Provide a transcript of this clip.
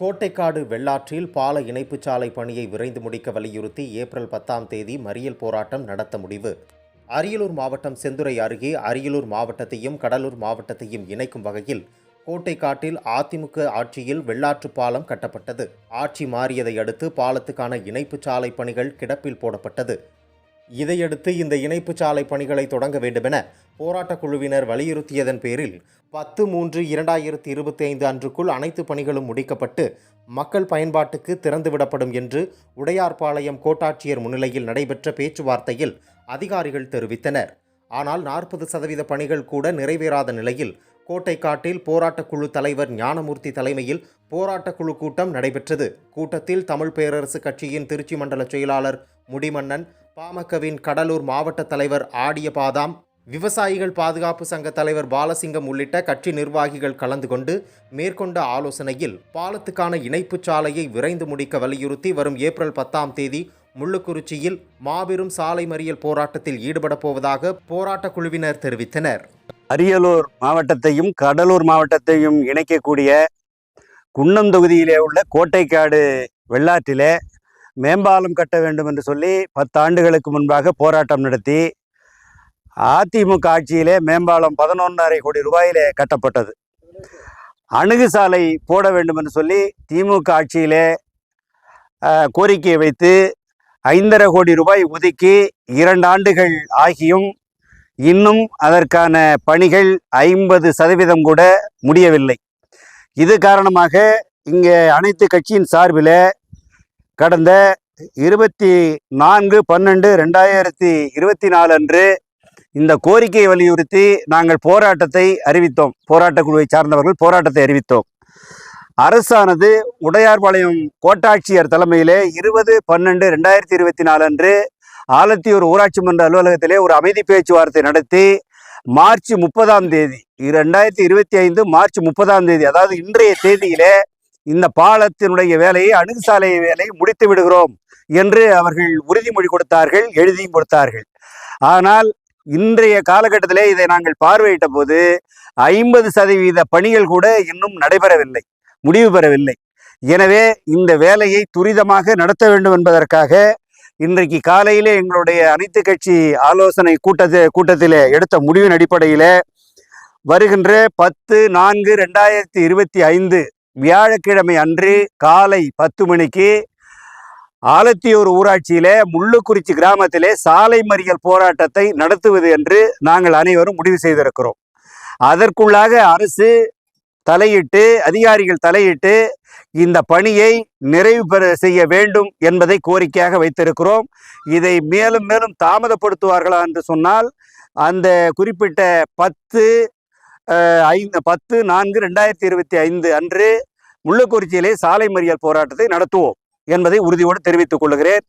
கோட்டைக்காடு வெள்ளாற்றில் பால இணைப்புச் சாலை பணியை விரைந்து முடிக்க வலியுறுத்தி ஏப்ரல் பத்தாம் தேதி மறியல் போராட்டம் நடத்த முடிவு. அரியலூர் மாவட்டம் செந்துறை அருகே அரியலூர் மாவட்டத்தையும் கடலூர் மாவட்டத்தையும் இணைக்கும் வகையில் கோட்டைக்காட்டில் அதிமுக ஆட்சியில் வெள்ளாற்று பாலம் கட்டப்பட்டது. ஆட்சி மாறியதை அடுத்து பாலத்துக்கான இணைப்புச் சாலை பணிகள் கிடப்பில் போடப்பட்டது. இதையடுத்து இந்த இணைப்பு சாலை பணிகளை தொடங்க வேண்டுமென போராட்டக் குழுவினர் வலியுறுத்தியதன் பேரில் பத்து மூன்று இரண்டாயிரத்தி இருபத்தி ஐந்து அன்றுக்குள் அனைத்து பணிகளும் முடிக்கப்பட்டு மக்கள் பயன்பாட்டுக்கு திறந்துவிடப்படும் என்று உடையார்பாளையம் கோட்டாட்சியர் முன்னிலையில் நடைபெற்ற பேச்சுவார்த்தையில் அதிகாரிகள் தெரிவித்தனர். ஆனால் நாற்பது சதவீத பணிகள் கூட நிறைவேறாத நிலையில் கோட்டைக்காட்டில் போராட்டக் குழு தலைவர் ஞானமூர்த்தி தலைமையில் போராட்டக் குழு கூட்டம் நடைபெற்றது. கூட்டத்தில் தமிழ் பேரரசு கட்சியின் திருச்சி மண்டல செயலாளர் முடிமன்னன் பாமகவின் கடலூர் மாவட்ட தலைவர் ஆடிய பாதாம் விவசாயிகள் பாதுகாப்பு சங்க தலைவர் பாலசிங்கம் உள்ளிட்ட கட்சி நிர்வாகிகள் கலந்து கொண்டு மேற்கொண்ட ஆலோசனையில் பாலத்துக்கான இணைப்புச் சாலையை விரைந்து முடிக்க வலியுறுத்தி வரும் ஏப்ரல் பத்தாம் தேதி முள்ளுக்குறிச்சியில் மாபெரும் சாலை மறியல் போராட்டத்தில் ஈடுபடப் போவதாக போராட்டக் குழுவினர் தெரிவித்தனர். அரியலூர் மாவட்டத்தையும் கடலூர் மாவட்டத்தையும் இணைக்கக்கூடிய குன்னம் தொகுதியிலே உள்ள கோட்டைக்காடு வெள்ளாற்றிலே மேம்பாலம் கட்ட வேண்டும் என்று சொல்லி பத்தாண்டுகளுக்கு முன்பாக போராட்டம் நடத்தி அதிமுக ஆட்சியிலே மேம்பாலம் பதினொன்றரை கோடி ரூபாயிலே கட்டப்பட்டது. அணுகு சாலை போட வேண்டும் என்று சொல்லி திமுக ஆட்சியிலே கோரிக்கையை வைத்து ஐந்தரை கோடி ரூபாய் ஒதுக்கி இரண்டு ஆண்டுகள் ஆகியும் இன்னும் அதற்கான பணிகள் ஐம்பது சதவீதம் கூட முடியவில்லை. இது காரணமாக இங்கே அனைத்து கட்சியின் சார்பில் கடந்த இருபத்தி நான்கு பன்னெண்டு ரெண்டாயிரத்தி இருபத்தி நாலு அன்று இந்த கோரிக்கையை வலியுறுத்தி நாங்கள் போராட்டத்தை அறிவித்தோம். போராட்டக் குழுவை சார்ந்தவர்கள் போராட்டத்தை அறிவித்தோம். அரசானது உடையார்பாளையம் கோட்டாட்சியர் தலைமையிலே இருபது பன்னெண்டு ரெண்டாயிரத்தி இருபத்தி நாலு அன்று ஆலத்தியூர் ஊராட்சி மன்ற அலுவலகத்திலே ஒரு அமைதி பேச்சுவார்த்தை நடத்தி மார்ச் முப்பதாம் தேதி ரெண்டாயிரத்தி இருபத்தி ஐந்து மார்ச் முப்பதாம் தேதி அதாவது இன்றைய தேதியிலே இந்த பாலத்தினுடைய வேலையை அணுகுசாலை வேலையை முடித்து விடுகிறோம் என்று அவர்கள் உறுதிமொழி கொடுத்தார்கள் எழுதியும் கொடுத்தார்கள். ஆனால் இன்றைய காலகட்டத்திலே இதை நாங்கள் பார்வையிட்ட போது ஐம்பது சதவீத பணிகள் கூட இன்னும் நடைபெறவில்லை முடிவு பெறவில்லை. எனவே இந்த வேலையை துரிதமாக நடத்த வேண்டும் என்பதற்காக இன்றைக்கு காலையிலே எங்களுடைய அனைத்து கட்சி ஆலோசனை கூட்டத்தை கூட்டத்திலே எடுத்த முடிவின் அடிப்படையில் வருகின்ற பத்து நான்கு ரெண்டாயிரத்தி இருபத்தி ஐந்து வியாழக்கிழமை அன்று காலை பத்து மணிக்கு ஆலத்தியூர் ஊராட்சியிலே முள்ளுக்குறிச்சி கிராமத்திலே சாலை மறியல் போராட்டத்தை நடத்துவது என்று நாங்கள் அனைவரும் முடிவு செய்திருக்கிறோம். அதற்குள்ளாக அரசு தலையிட்டு அதிகாரிகள் தலையிட்டு இந்த பணியை நிறைவு பெற செய்ய வேண்டும் என்பதை கோரிக்கையாக வைத்திருக்கிறோம். இதை மேலும் மேலும் தாமதப்படுத்துவார்களா என்று சொன்னால் அந்த குறிப்பிட்ட பத்து ஐந்து பத்து நான்கு ரெண்டாயிரத்தி இருபத்தி ஐந்து அன்று முள்ளக்குறிச்சியிலே சாலை மறியல் போராட்டத்தை நடத்துவோம் என்பதை உறுதியோடு தெரிவித்துக் கொள்கிறேன்